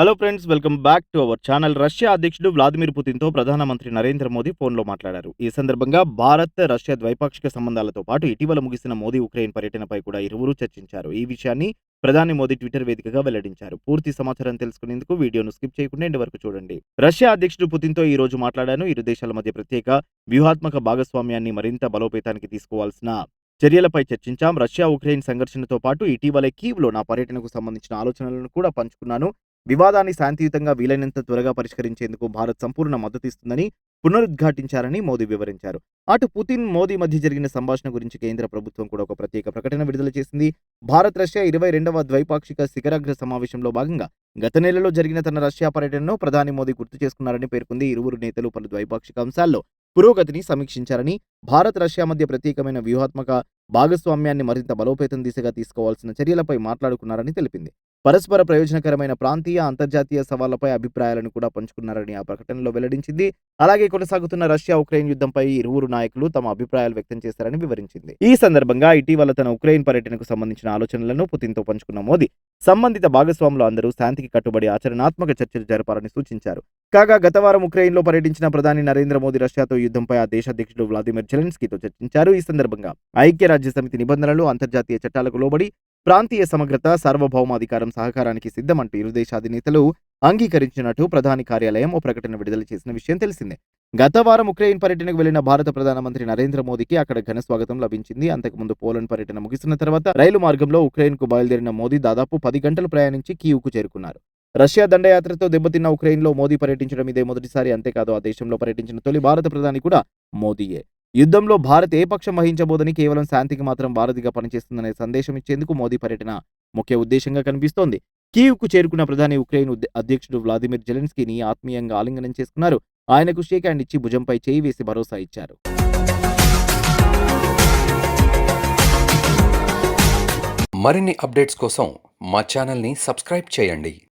Hello friends welcome back to our channel Russia అధ్యక్షుడు Vladimir పుతిన్తో ప్రధానమంత్రి నరేంద్ర మోదీ ఫోన్లో మాట్లాడారు. ఈ సందర్భంగా భారత్ రష్యా ద్వైపాక్షిక సంబంధాలతో పాటు ఇటీవల ముగిసిన మోదీ ఉక్రెయిన్ పర్యటనపై కూడా ఇరువురు చర్చించారు. ఈ విషయాన్ని ప్రధాని మోదీ ట్విట్టర్ వేదికగా వెల్లడించారు. పూర్తి సమాచారం తెలుసుకునేందుకు వీడియోను స్కిప్ చేయకుండా ఎండ్ వరకు చూడండి. రష్యా అధ్యక్షుడు పుతిన్తో ఈ రోజు మాట్లాడాను. ఇరు దేశాల మధ్య ప్రత్యేక వ్యూహాత్మక భాగస్వామ్యాన్ని మరింత బలోపేతానికి తీసుకోవాల్సిన చర్యలపై చర్చించాం. రష్యా ఉక్రెయిన్ సంఘర్షణతో పాటు ఇటీవలే కీవ్లో నా పర్యటనకు సంబంధించిన ఆలోచనలను కూడా పంచుకున్నాను. వివాదాన్ని శాంతియుతంగా వీలైనంత త్వరగా పరిష్కరించేందుకు భారత్ సంపూర్ణ మద్దతు ఇస్తుందని పునరుద్ఘాటించారని మోదీ వివరించారు. అటు పుతిన్ మోదీ మధ్య జరిగిన సంభాషణ గురించి కేంద్ర ప్రభుత్వం కూడా ఒక ప్రత్యేక ప్రకటన విడుదల చేసింది. భారత్ రష్యా ఇరవై రెండవ ద్వైపాక్షిక శిఖరాగ్ర సమావేశంలో భాగంగా గత నెలలో జరిగిన తన రష్యా పర్యటనను ప్రధాని మోదీ గుర్తు చేసుకున్నారని పేర్కొంది. ఇరువురు నేతలు పలు ద్వైపాక్షిక అంశాల్లో పురోగతిని సమీక్షించారని భారత్ రష్యా మధ్య ప్రత్యేకమైన వ్యూహాత్మక భాగస్వామ్యాన్ని మరింత బలోపేతం దిశగా తీసుకోవాల్సిన చర్యలపై మాట్లాడుకున్నారని తెలిపింది. పరస్పర ప్రయోజనకరమైన ప్రాంతీయ అంతర్జాతీయ సవాళ్ళపై అభిప్రాయాలను కూడా పంచుకున్నారని ఆ ప్రకటనలో వెల్లడించింది. అలాగే కొనసాగుతున్న రష్యా ఉక్రెయిన్ యుద్ధంపై ఇరువురు నాయకులు తమ అభిప్రాయాలు వ్యక్తం చేశారని వివరించింది. ఈ సందర్భంగా ఇటీవల తన ఉక్రెయిన్ పర్యటనకు సంబంధించిన ఆలోచనలను పుతిన్తో పంచుకున్న మోదీ సంబంధిత భాగస్వాములు అందరూ శాంతికి కట్టుబడి ఆచరణాత్మక చర్చలు జరపాలని సూచించారు. కాగా గత వారం ఉక్రెయిన్లో పర్యటించిన ప్రధాని నరేంద్ర మోదీ రష్యాతో యుద్ధంపై ఆ దేశ అధ్యక్షుడు వ్లాదిమిర్ జెలెన్స్కీతో చర్చించారు. ఈ సందర్భంగా ఐక్యరాజ్య సమితి నిబంధనలు అంతర్జాతీయ చట్టాలకు లోబడి ప్రాంతీయ సమగ్రత సార్వభౌమాధికారం సహకారానికి సిద్ధమంటూ ఇరు దేశాధినేతలు అంగీకరించినట్టు ప్రధాని కార్యాలయం ఓ ప్రకటన విడుదల చేసిన విషయం తెలిసిందే. గత వారం ఉక్రెయిన్ పర్యటనకు వెళ్ళిన భారత ప్రధానమంత్రి నరేంద్ర మోదీకి అక్కడ ఘన స్వాగతం లభించింది. అంతకుముందు పోలాండ్ పర్యటన ముగిసిన తర్వాత రైలు మార్గంలో ఉక్రెయిన్కు బయలుదేరిన మోదీ దాదాపు పది గంటలు ప్రయాణించి కీవ్కు చేరుకున్నారు. రష్యా దండయాత్రతో దెబ్బతిన్న ఉక్రెయిన్లో మోదీ పర్యటించడం ఇదే మొదటిసారి. అంతేకాదు ఆ దేశంలో పర్యటించిన తొలి భారత ప్రధాని కూడా మోదీయే. యుద్ధంలో భారత్ ఏ పక్షం వహించబోదని కేవలం శాంతికి మాత్రం భారత్గా పనిచేస్తుందనే సందేశం ఇచ్చేందుకు మోదీ పర్యటన ముఖ్య ఉద్దేశంగా కనిపిస్తోంది. కీవ్కు చేరుకున్న ప్రధాని ఉక్రెయిన్ అధ్యక్షుడు వ్లాదిమిర్ జెలెన్స్కీని ఆత్మీయంగా ఆలింగనం చేసుకున్నారు. ఆయనకు షేక్ హ్యాండ్ ఇచ్చి భుజంపై చేయి వేసి భరోసా ఇచ్చారు. మరిన్ని అప్డేట్స్ కోసం మా ఛానల్ని సబ్స్క్రైబ్ చేయండి.